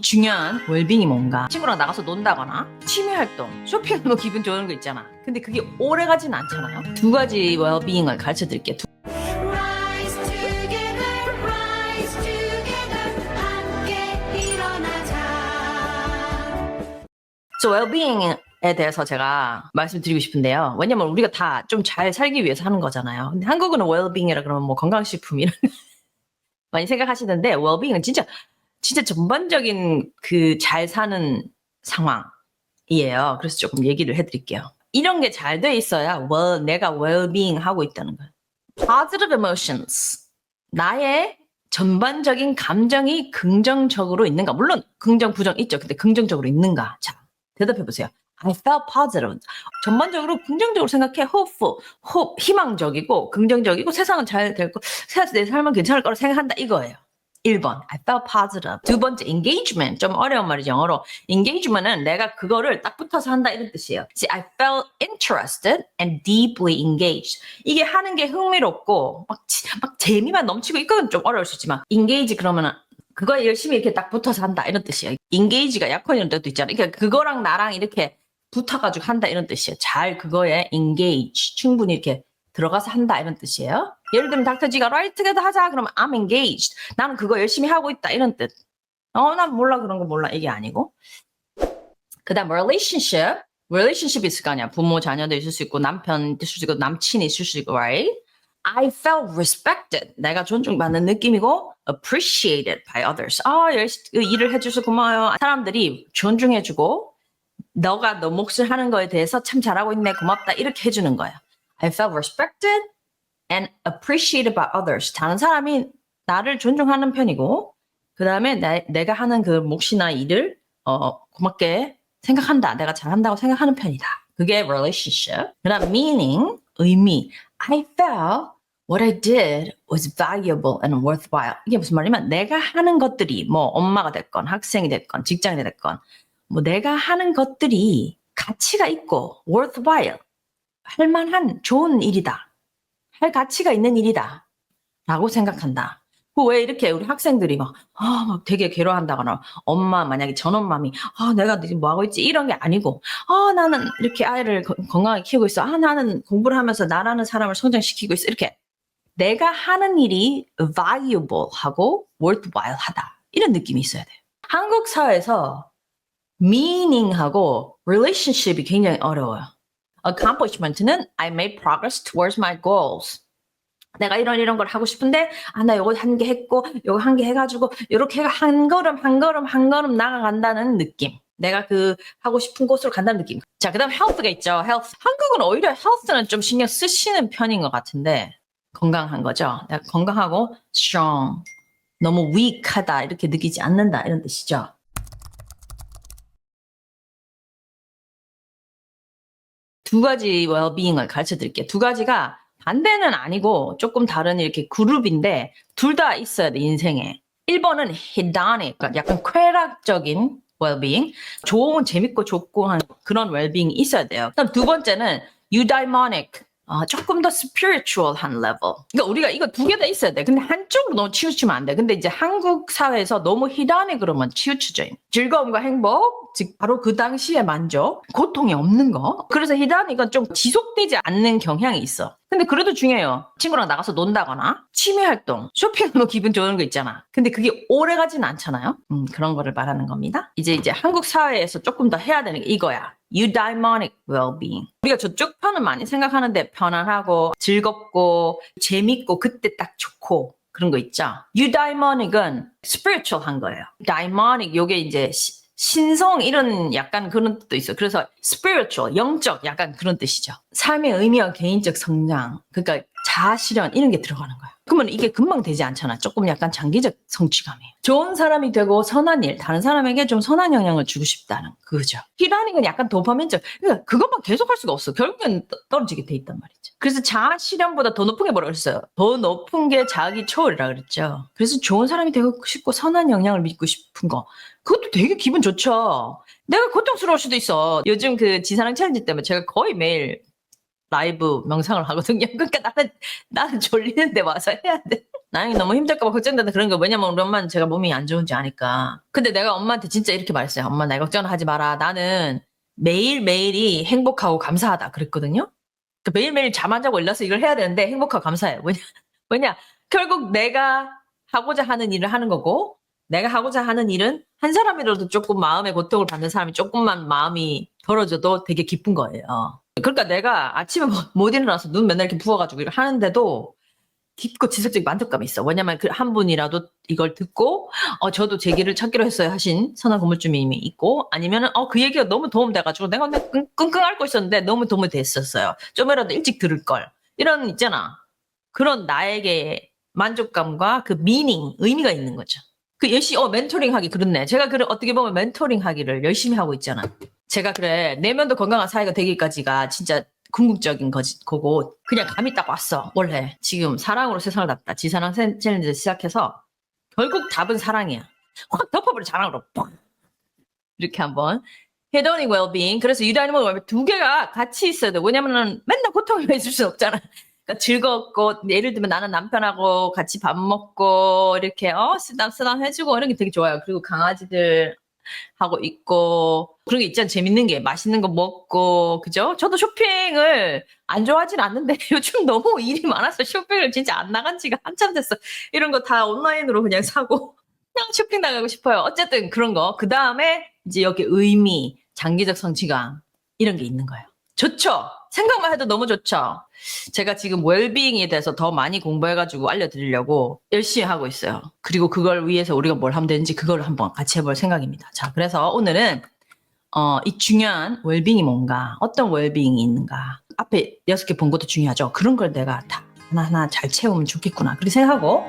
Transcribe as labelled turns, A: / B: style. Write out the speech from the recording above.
A: 중요한 웰빙이 뭔가? 친구랑 나가서 논다거나 취미 활동 쇼핑하는 거 기분 좋은 거 있잖아. 근데 그게 오래 가진 않잖아요? 두 가지 웰빙을 가르쳐 드릴게요. 두-
B: Rise together, rise together, 함께 일어나자.
A: So 웰빙에 대해서 제가 말씀드리고 싶은데요. 왜냐면 우리가 다 좀 잘 살기 위해서 하는 거잖아요. 근데 한국어는 웰빙이라 그러면 뭐 건강식품 이런 거 많이 생각하시는데 웰빙은 진짜 진짜 전반적인 그 잘 사는 상황이에요. 그래서 조금 얘기를 해드릴게요. 이런 게 잘 돼 있어야 well, 내가 well-being 하고 있다는 거예요. Positive emotions. 나의 전반적인 감정이 긍정적으로 있는가? 물론 긍정, 부정 있죠. 근데 긍정적으로 있는가? 자, 대답해 보세요. I felt positive. 전반적으로 긍정적으로 생각해. hopeful. hope, 희망적이고 긍정적이고 세상은 잘 될 거, 내 삶은 괜찮을 거라 생각한다 이거예요. 1번, I felt positive. 두 번째, engagement. 좀 어려운 말이죠, 영어로. engagement은 내가 그거를 딱 붙어서 한다 이런 뜻이에요. I felt interested and deeply engaged. 이게 하는 게 흥미롭고 막, 지- 막 재미만 넘치고 이건 좀 어려울 수 있지만 engage 그러면은 그거에 열심히 이렇게 딱 붙어서 한다 이런 뜻이에요. engage가 약혼이라는 뜻도 있잖아요. 그러니까 그거랑 나랑 이렇게 붙어가지고 한다 이런 뜻이에요. 잘 그거에 engage 충분히 이렇게 들어가서 한다 이런 뜻이에요. 예를 들면 닥터지가 right together 하자 그러면 I'm engaged. 나는 그거 열심히 하고 있다 이런 뜻. 어, 난 몰라 그런 거 몰라 이게 아니고. 그다음 relationship. relationship 있을 거 아니야. 부모 자녀도 있을 수 있고 남편 있을 수 있고 남친이 있을 수 있고 right? I felt respected. 내가 존중받는 느낌이고 appreciated by others. 아, 열심히 일을 해줘서 고마워요. 사람들이 존중해주고 너가 너 몫을 하는 거에 대해서 참 잘하고 있네 고맙다 이렇게 해주는 거야. I felt respected and appreciated by others. 다른 사람이 나를 존중하는 편이고 그 다음에 내가 하는 그 몫이나 일을 어, 고맙게 생각한다. 내가 잘한다고 생각하는 편이다. 그게 relationship. 그 다음 meaning, 의미. I felt what I did was valuable and worthwhile. 이게 무슨 말이냐면 내가 하는 것들이 뭐 엄마가 됐건 학생이 됐건 직장이 됐건 뭐 내가 하는 것들이 가치가 있고 worthwhile 할 만한 좋은 일이다. 할 가치가 있는 일이다. 라고 생각한다. 그왜 이렇게 우리 학생들이 막, 아, 막 되게 괴로워한다거나, 엄마, 만약에 전엄맘이, 아, 내가 지금 뭐 하고 있지? 이런 게 아니고, 아, 나는 이렇게 아이를 거- 건강하게 키우고 있어. 아, 나는 공부를 하면서 나라는 사람을 성장시키고 있어. 이렇게. 내가 하는 일이 valuable 하고 worthwhile 하다. 이런 느낌이 있어야 돼요. 한국 사회에서 meaning하고 relationship이 굉장히 어려워요. Accomplishment는 I made progress towards my goals. 내가 이런 이런 걸 하고 싶은데 아 나 요거 한 개 했고 요거 한 개 해가지고 요렇게 한 걸음 한 걸음 한 걸음 나아간다는 느낌. 내가 그 하고 싶은 곳으로 간다는 느낌. 자 그다음 health가 있죠. health. 한국은 오히려 health는 좀 신경 쓰시는 편인 것 같은데 건강한 거죠. 내가 건강하고 strong. 너무 weak하다 이렇게 느끼지 않는다 이런 뜻이죠. 두 가지 웰빙을 가르쳐 드릴게요. 두 가지가 반대는 아니고 조금 다른 이렇게 그룹인데 둘 다 있어야 돼, 인생에. 1번은 hedonic, 그러니까 약간 쾌락적인 웰빙. 좋은, 재밌고 좋고 한 그런 웰빙이 있어야 돼요. 그다음 두 번째는 eudaimonic. 아, 조금 더 spiritual한 레벨. 그러니까 우리가 이거 두 개 다 있어야 돼. 근데 한쪽으로 너무 치우치면 안 돼. 근데 이제 한국 사회에서 너무 히다니 그러면. 있는. 즐거움과 행복, 즉 바로 그 당시의 만족, 고통이 없는 거. 그래서 히다니가 좀 지속되지 않는 경향이 있어. 근데 그래도 중요해요. 친구랑 나가서 논다거나 취미 활동, 쇼핑하는 거 기분 좋은 거 있잖아. 근데 그게 오래 가진 않잖아요. 음, 그런 거를 말하는 겁니다. 이제 이제 한국 사회에서 조금 더 해야 되는 게 이거야. eudaimonic well-being. 우리가 저쪽 편은 많이 생각하는데 편안하고 즐겁고 재밌고 그때 딱 좋고 그런 거 있죠. eudaimonic은 spiritual한 거예요. daimonic 요게 이제 시- 신성 이런 약간 그런 뜻도 있어요. 그래서 spiritual 영적 약간 그런 뜻이죠. 삶의 의미와 개인적 성장 그러니까 자아 실현 이런 게 들어가는 거야. 그러면 이게 금방 되지 않잖아. 조금 약간 장기적 성취감이에요. 좋은 사람이 되고 선한 일, 다른 사람에게 좀 선한 영향을 주고 싶다는 그거죠. 히라닉은 약간 도파민적. 그러니까 그것만 계속 할 수가 없어. 결국엔 떠- 떨어지게 돼 있단 말이죠. 그래서 자아 실현보다 더 높은 게 뭐라 그랬어요? 더 높은 게 자기 초월이라 그랬죠. 그래서 좋은 사람이 되고 싶고 선한 영향을 믿고 싶은 거. 그것도 되게 기분 좋죠. 내가 고통스러울 수도 있어. 요즘 그 지사랑 챌린지 때문에 제가 거의 매일 라이브 명상을 하거든요. 그러니까 나는 나는 졸리는데 와서 해야 돼. 나영이 너무 힘들까봐 걱정된다 그런 거 왜냐면 우리 엄마는 제가 몸이 안 좋은지 아니까. 근데 내가 엄마한테 진짜 이렇게 말했어요. 엄마 나 걱정하지 마라. 나는 매일 매일이 행복하고 감사하다 그랬거든요. 그 매일매일 잠 안 자고 일어나서 이걸 해야 되는데 행복하고 감사해요. 왜냐, 왜냐, 결국 내가 하고자 하는 일을 하는 거고, 내가 하고자 하는 일은 한 사람이라도 조금 마음의 고통을 받는 사람이 조금만 마음이 덜어져도 되게 기쁜 거예요. 그러니까 내가 아침에 못- 못 일어나서 눈 맨날 이렇게 부어가지고 이걸 하는데도 깊고 지속적인 만족감이 있어. 왜냐면 그 한 분이라도 이걸 듣고, 어, 저도 제 길을 찾기로 했어요 하신 선한 건물주님이 있고, 아니면은, 어, 그 얘기가 너무 도움돼가지고 내가 끙- 끙끙 앓고 있었는데 너무 도움이 됐었어요. 좀이라도 일찍 들을 걸. 이런, 있잖아. 그런 나에게 만족감과 그 미닝, 의미가 있는 거죠. 그 열심히, 어, 멘토링 하기, 그렇네. 제가 그래, 어떻게 보면 멘토링 하기를 열심히 하고 있잖아. 제가 그래, 내면도 건강한 사회가 되기까지가 진짜 궁극적인 거지, 거고, 그냥 감이 딱 왔어, 원래. 지금 사랑으로 세상을 답다. 지사랑 세- 챌린지 시작해서, 결국 답은 사랑이야. 확 덮어버려, 사랑으로. 팍! 이렇게 한번. hedonic well-being. 그래서 유다니면 well-being 두 개가 같이 있어야 돼. 왜냐면은 맨날 고통이 있을 수 없잖아. 그러니까 즐겁고, 예를 들면 나는 남편하고 같이 밥 먹고, 이렇게, 어, 쓰담쓰담 해주고, 이런 게 되게 좋아요. 그리고 강아지들, 하고 있고 그런 게 있잖아요. 재밌는 게 맛있는 거 먹고 그죠? 저도 쇼핑을 안 좋아하진 않는데 요즘 너무 일이 많아서 쇼핑을 진짜 안 나간 지가 한참 됐어. 이런 거 다 온라인으로 그냥 사고 그냥 쇼핑 나가고 싶어요. 어쨌든 그런 거. 그 다음에 이제 여기 의미, 장기적 성취감 이런 게 있는 거예요. 좋죠? 생각만 해도 너무 좋죠? 제가 지금 웰빙에 대해서 더 많이 공부해가지고 알려드리려고 열심히 하고 있어요. 그리고 그걸 위해서 우리가 뭘 하면 되는지 그걸 한번 같이 해볼 생각입니다. 자, 그래서 오늘은 어, 이 중요한 웰빙이 뭔가, 어떤 웰빙이 있는가. 앞에 여섯 개 본 것도 중요하죠. 그런 걸 내가 다 하나하나 잘 채우면 좋겠구나. 그렇게 생각하고